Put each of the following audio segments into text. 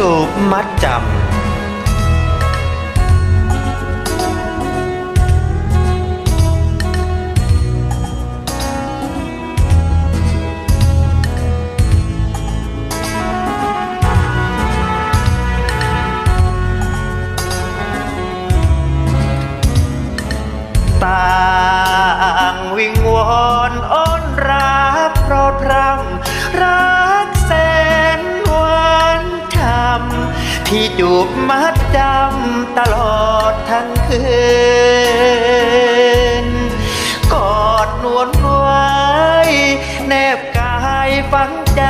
จูบมัดจำต่างวิงวอนอ้อ พี่จูบมัดจำตลอดทั้งคืน กอดนวลไว้แนบกายฝังใจ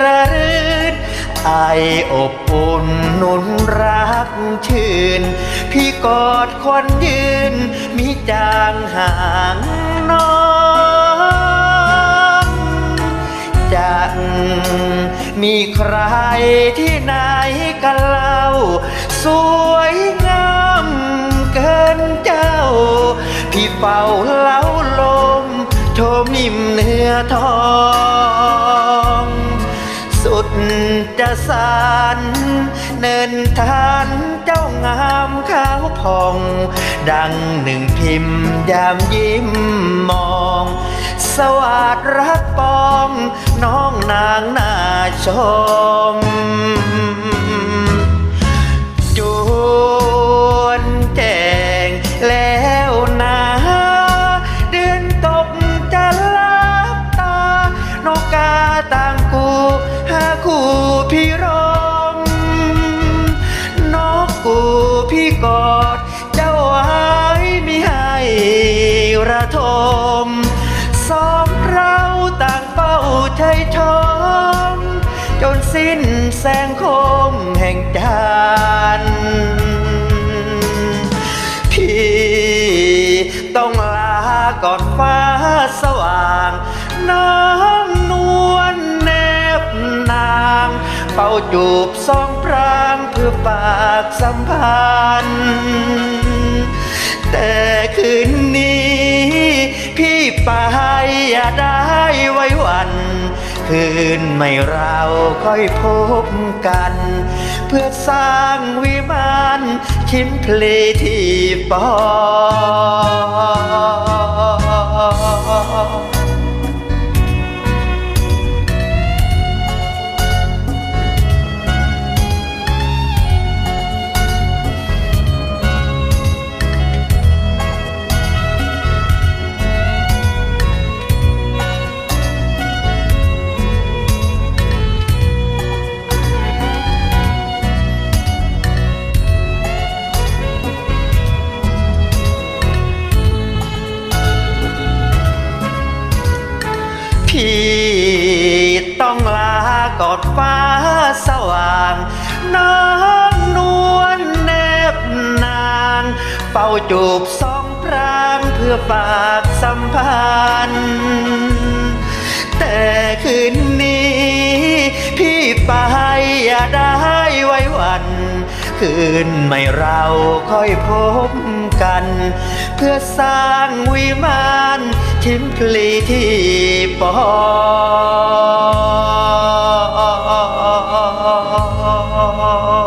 ระรื่นไออบอุ่นนุนรักชื่น พี่กอดควันยืน มีจางห่างน้องจะ มีใครที่ไหนกันเล่า สวยงามเกินเจ้า พี่เฝ้าเล้าลมโชมนิ่มเนื้อทอง สุดจะสานเนินทานเจ้างามขาวผ่อง ดังหนึ่งพิมพ์ยามยิ้มมอง สวัสดรักปองน้องนางนาชมจวนแจงแล้วนะเดือนตกจะลับตา นกกาต่างกูหาคู่พี่รมนกกูพี่กอดเจ้าไว้ไม่ให้ระทม เป้าใจชมจนสิ้นแสงคมแห่งจันพี่ต้องลาก่อนฟ้าสว่างน้องนวลแนบนางเฝ้าจูบสองพรางเพื่อฝากสัมพันธ์แต่คืนนี้ พี่ไปอย่าได้ไว้ คืนไม่เราค่อยพบกัน เพื่อสร้างวิมานชิ้นเพลที่ปอากอดฟ้าสว่างน้องนวลแนบนางเฝ้าจูบสองพรางเพื่อฝากสัมพันธ์ แต่คืนนี้ พี่ไปอย่าได้ไว้วันคืนไม่เราค่อยพบกัน เพื่อสร้างวิมานชิ้นพลีที่ปอ heart.